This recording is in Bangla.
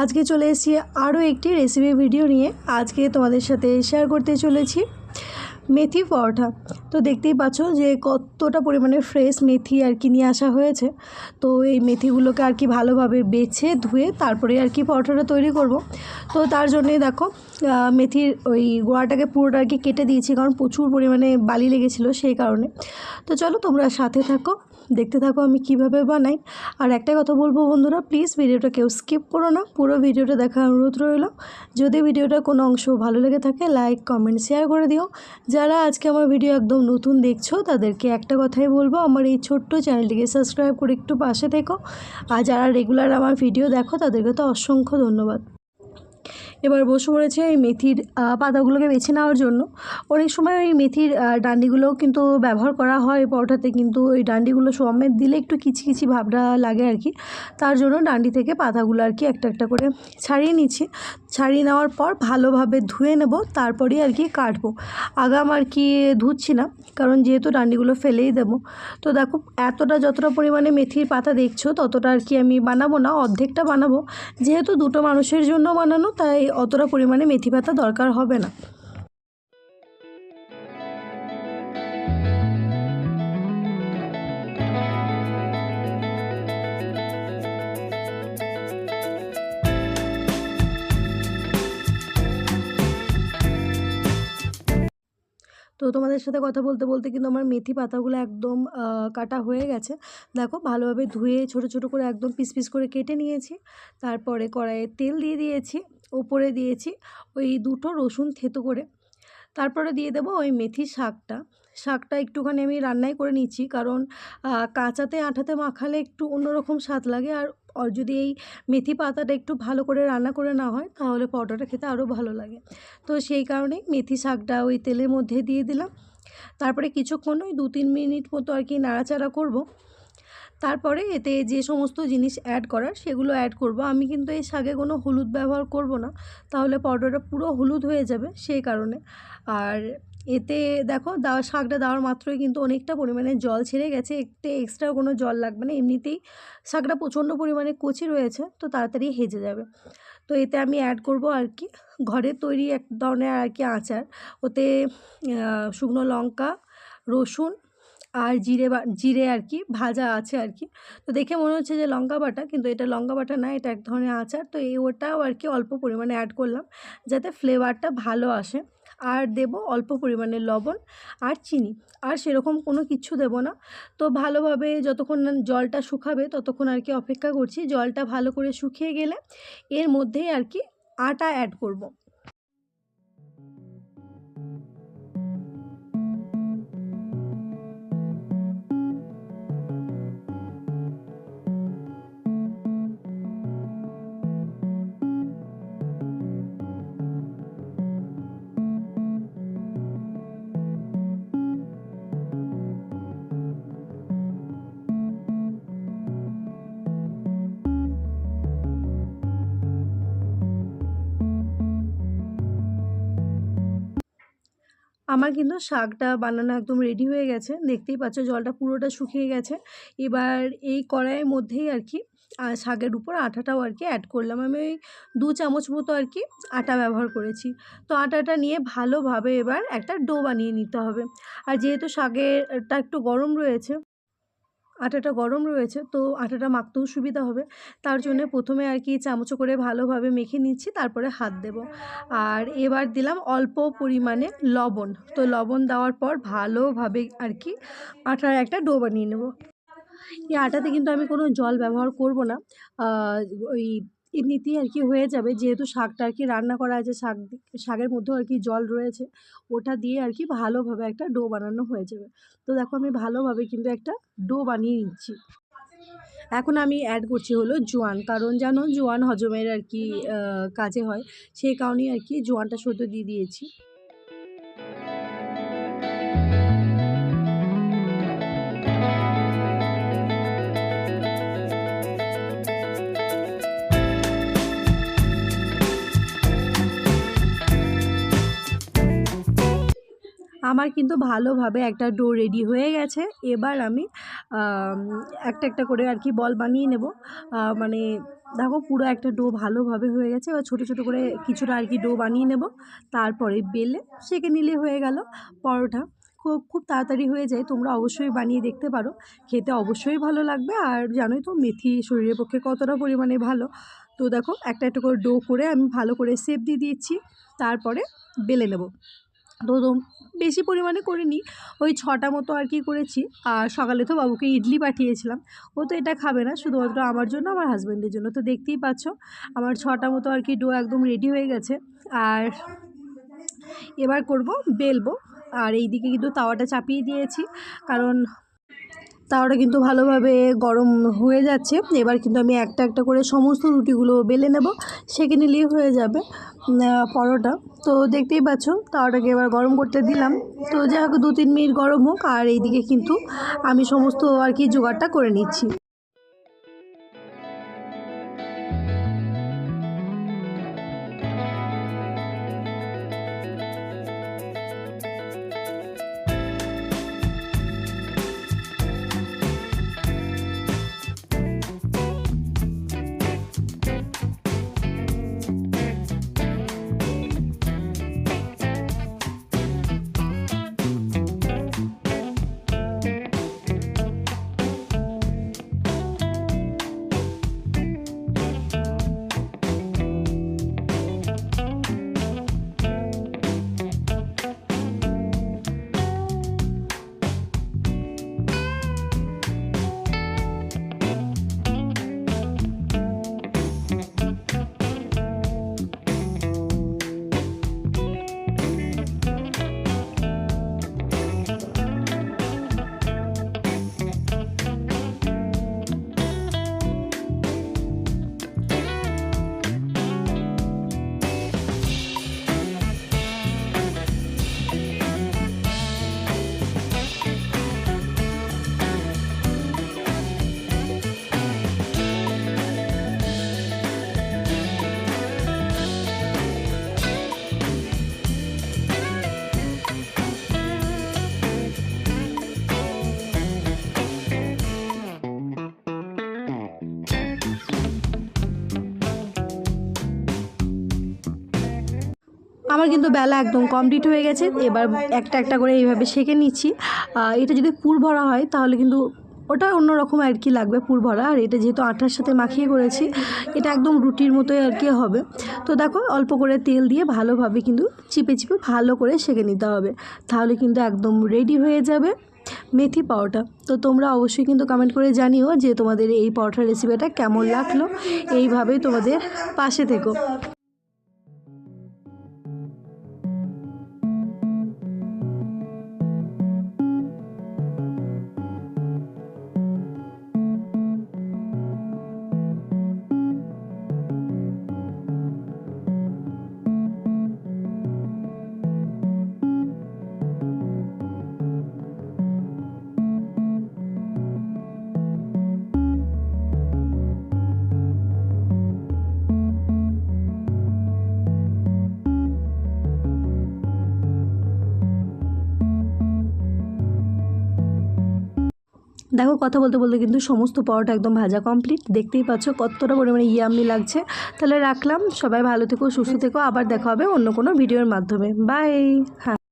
আজকে চলে এসেছি আরও একটি রেসিপি ভিডিও নিয়ে। আজকে তোমাদের সাথে শেয়ার করতে চলেছি মেথি পরোটা। তো দেখতেই পাচ্ছ যে কতটা পরিমাণে ফ্রেশ মেথি আর কি নিয়ে আসা হয়েছে। তো এই মেথিগুলোকে আর কি ভালোভাবে বেছে, ধুয়ে তারপরে আর কি পরোটাটা তৈরি করব। তো তার জন্যই দেখো মেথির ওই গোড়াটাকে পুরোটা আর কি কেটে দিয়েছি, কারণ প্রচুর পরিমাণে বালি লেগেছিলো সেই কারণে। তো চলো তোমরা সাথে থাকো। দেখতে থাকো আমি কীভাবে বানাই। আর একটা কথা বলব বন্ধুরা প্লিজ ভিডিওটা কেউ স্কিপ করো না, পুরো ভিডিওটা দেখার অনুরোধ রইল। যদি ভিডিওটা কোনো অংশ ভালো লেগে থাকে লাইক কমেন্ট শেয়ার করে দিও। যারা আজকে আমার ভিডিও একদম নতুন দেখছ, তাদেরকে একটা কথাই বলব, আমার এই ছোট্ট চ্যানেলটিকে সাবস্ক্রাইব করে একটু পাশে থেকো। আর যারা রেগুলার আমার ভিডিও দেখো, তাদেরকে তো অসংখ্য ধন্যবাদ। এবার বসে পড়েছে এই মেথির পাতাগুলোকে বেছে নেওয়ার জন্য। অনেক সময় ওই মেথির ডান্ডিগুলো কিন্তু ব্যবহার করা হয় পরোটাতে, কিন্তু ওই ডান্ডিগুলো সমেত দিলে একটু কিচকিচি ভাবটা লাগে আর কি। তার জন্য ডান্ডি থেকে পাতাগুলো আর কি একটা একটা করে ছাড়িয়ে নিচ্ছি। ছাড়িয়ে নেওয়ার পর ভালোভাবে ধুয়ে নেব, তারপরেই আর কি কাটবো। আগাম আর কি ধুচ্ছি না, কারণ যেহেতু ডান্ডিগুলো ফেলেই দেবো। তো দেখো, এতটা যতটা পরিমাণে মেথির পাতা দেখছ, ততটা আর কি আমি বানাবো না, অর্ধেকটা বানাবো। যেহেতু দুটো মানুষের জন্য বানানো, তাই অতটা পরিমাণে মেথি পাতা দরকার হবে না। তো তোমাদের সাথে কথা বলতে বলতে কিন্তু আমার মেথি পাতাগুলো একদম কাটা হয়ে গেছে। দেখো, ভালোভাবে ধুয়ে ছোট ছোট করে একদম পিস পিস করে কেটে নিয়েছি। তারপরে কড়াইয়ে তেল দিয়ে দিয়েছি। ওপরে দিয়েছি ওই দুটো রসুন থেতো করে। তারপরে দিয়ে দেবো ওই মেথি শাকটা। শাকটা একটুখানি আমি রান্নাই করে নিচ্ছি কারণ কাঁচাতে আঠাতে মাখালে একটু অন্যরকম স্বাদ লাগে আর আর যদি এই মেথি পাতাটা একটু ভালো করে রান্না করে না হয় তাহলে পরোটাটা খেতে আরও ভালো লাগে। তো সেই কারণেই মেথি শাকটা ওই তেলের মধ্যে দিয়ে দিলাম। তারপরে কিছুক্ষণ ওই দু তিন মিনিট মতো আর কি নাড়াচাড়া করব। তারপরে এতে যে সমস্ত জিনিস অ্যাড করার, সেগুলো অ্যাড করব। আমি কিন্তু এই শাকে কোনো হলুদ ব্যবহার করব না। তাহলে পরোটাটা পুরো হলুদ হয়ে যাবে সেই কারণে। আর এতে দেখো দেওয়া শাকটা দেওয়ার মাত্রই কিন্তু অনেকটা পরিমাণে জল ছেড়ে গেছে। একটু এক্সট্রা কোনো জল লাগবে না। এমনিতেই শাকটা প্রচণ্ড পরিমাণে কচি রয়েছে, তো তাড়াতাড়ি হেজে যাবে। তো এতে আমি অ্যাড করব আর কি ঘরের তৈরি এক ধরনের আর কি আচার। ওতে শুকনো লঙ্কা, রসুন আর জিরে বা, জিরে আর কি ভাজা আছে আর কি তো দেখে মনে হচ্ছে যে লঙ্কা বাটা, কিন্তু এটা লঙ্কা বাটা না, এটা এক ধরনের আচার। তো এই ওটাও আর কি অল্প পরিমাণে অ্যাড করলাম, যাতে ফ্লেভারটা ভালো আসে। আর দেব অল্প পরিমাণে লবণ আর চিনি। আর সেরকম কোনো কিছু দেব না। তো ভালোভাবে যতক্ষণ জলটা শুকাবে, ততক্ষণ আর কি অপেক্ষা করছি। জলটা ভালো করে শুকিয়ে গেলে এর মধ্যেই আর কি আটা অ্যাড করব। আমার কিন্তু শাকটা বানানো একদম রেডি হয়ে গেছে। দেখতেই পাচ্ছ জলটা পুরোটা শুকিয়ে গেছে। এবার এই কড়াইয়ের মধ্যেই আর কি শাকের উপর আটাটাও আর কি অ্যাড করলাম। আমি ওই দু চামচ মতো আর কি আটা ব্যবহার করেছি। তো আটাটা নিয়ে ভালোভাবে এবার একটা ডো বানিয়ে নিতে হবে। আর যেহেতু শাকেরটা একটু গরম রয়েছে আটাটা গরম রয়েছে তো আটাটা মাখতেও সুবিধা হবে। তার জন্য প্রথমে আর কি চামচ করে ভালোভাবে মেখে নিচ্ছি তারপরে হাত দেব। আর এবার দিলাম অল্প পরিমাণে লবণ তো লবণ দেওয়ার পর ভালোভাবে আর কি আটার একটা ডো বানিয়ে নেব। এই আটাতে কিন্তু আমি কোনো জল ব্যবহার করব না। ওই এমনিতেই আর কি হয়ে যাবে। যেহেতু শাকটা আর কি রান্না করা আছে, শাক শাকের মধ্যেও আর কি জল রয়েছে, ওটা দিয়ে আর কি ভালোভাবে একটা ডো বানানো হয়ে যাবে। তো দেখো আমি ভালোভাবে কিন্তু একটা ডো বানিয়ে নিচ্ছি। এখন আমি অ্যাড করছি হলো জোয়ান, কারণ জানো জোয়ান হজমের আর কি কাজে হয়। সেই কারণেই আর কি জোয়ানটা শুধু দিয়ে দিয়েছি। আমার কিন্তু ভালোভাবে একটা ডো রেডি হয়ে গেছে। এবার আমি একটা একটা করে আর কি বল বানিয়ে নেব। মানে দেখো পুরো একটা ডো ভালোভাবে হয়ে গেছে। এবার ছোটো ছোটো করে কিছুটা আর কি ডো বানিয়ে নেব। তারপরে বেলে সেঁকে নিলে হয়ে গেল পরোটা। খুব খুব তাড়াতাড়ি হয়ে যায়। তোমরা অবশ্যই বানিয়ে দেখতে পারো। খেতে অবশ্যই ভালো লাগবে। আর জানোই তো মেথি শরীরের পক্ষে কতটা পরিমাণে ভালো। তো দেখো একটা একটা করে ডো করে আমি ভালো করে সেপ দিয়ে দিচ্ছি তারপরে বেলে নেব। তো বেশি পরিমাণে করিনি। ওই ছটা মতো আর কি করেছি। আর সকালে তো বাবুকে ইডলি পাঠিয়েছিলাম। ও তো এটা খাবে না, শুধুমাত্র আমার জন্য, আমার হাজব্যান্ডের জন্য। তো দেখতেই পাচ্ছ, আমার ছটা মতো আর কি ডো একদম রেডি হয়ে গেছে। আর এবার করব, বেলবো। আর এই দিকে কিন্তু তাওয়াটা চাপিয়ে দিয়েছি। কারণ তাওয়াটা কিন্তু ভালোভাবে গরম হয়ে যাচ্ছে। এবার কিন্তু আমি একটা একটা করে সমস্ত রুটিগুলো বেলে নেব। সেখানে নিলেই হয়ে যাবে পরোটা। তো দেখতেই পাচ্ছ তাওটাকে এবার গরম করতে দিলাম। তো যাই হোক দু তিন মিনিট গরম হোক, আর এইদিকে কিন্তু আমি সমস্ত আর কি জোগাড়টা করে নিচ্ছি। আমার কিন্তু বেলা একদম কমপ্লিট হয়ে গেছে। এবার একটা একটা করে এইভাবে সেঁকে নিচ্ছি। এটা যদি পুর ভরা হয়, তাহলে কিন্তু ওটা অন্যরকম আর কি লাগবে পুর ভরা। আর এটা যেহেতু আটার সাথে মাখিয়ে করেছি, এটা একদম রুটির মতোই আর কি হবে। তো দেখো, অল্প করে তেল দিয়ে ভালোভাবে কিন্তু চিপে চিপে ভালো করে সেঁকে নিতে হবে। তাহলে কিন্তু একদম রেডি হয়ে যাবে মেথি পাওয়াটা তো তোমরা অবশ্যই কিন্তু কমেন্ট করে জানিও যে তোমাদের এই পরোটার রেসিপিটা কেমন লাগল। এইভাবেই তোমাদের পাশে থেকো। দেখো, কথা বলতে বলতে কিন্তু সমস্ত পরোটা একদম ভাজা কমপ্লিট দেখতেই পাচ্ছ কতটা পরিমাণে ইয়াম্মি লাগছে। তাহলে রাখলাম, সবাই ভালো থেকো, সুস্থ থেকো, আবার দেখা হবে অন্য কোনো ভিডিওর মাধ্যমে। বাই হ্যাঁ।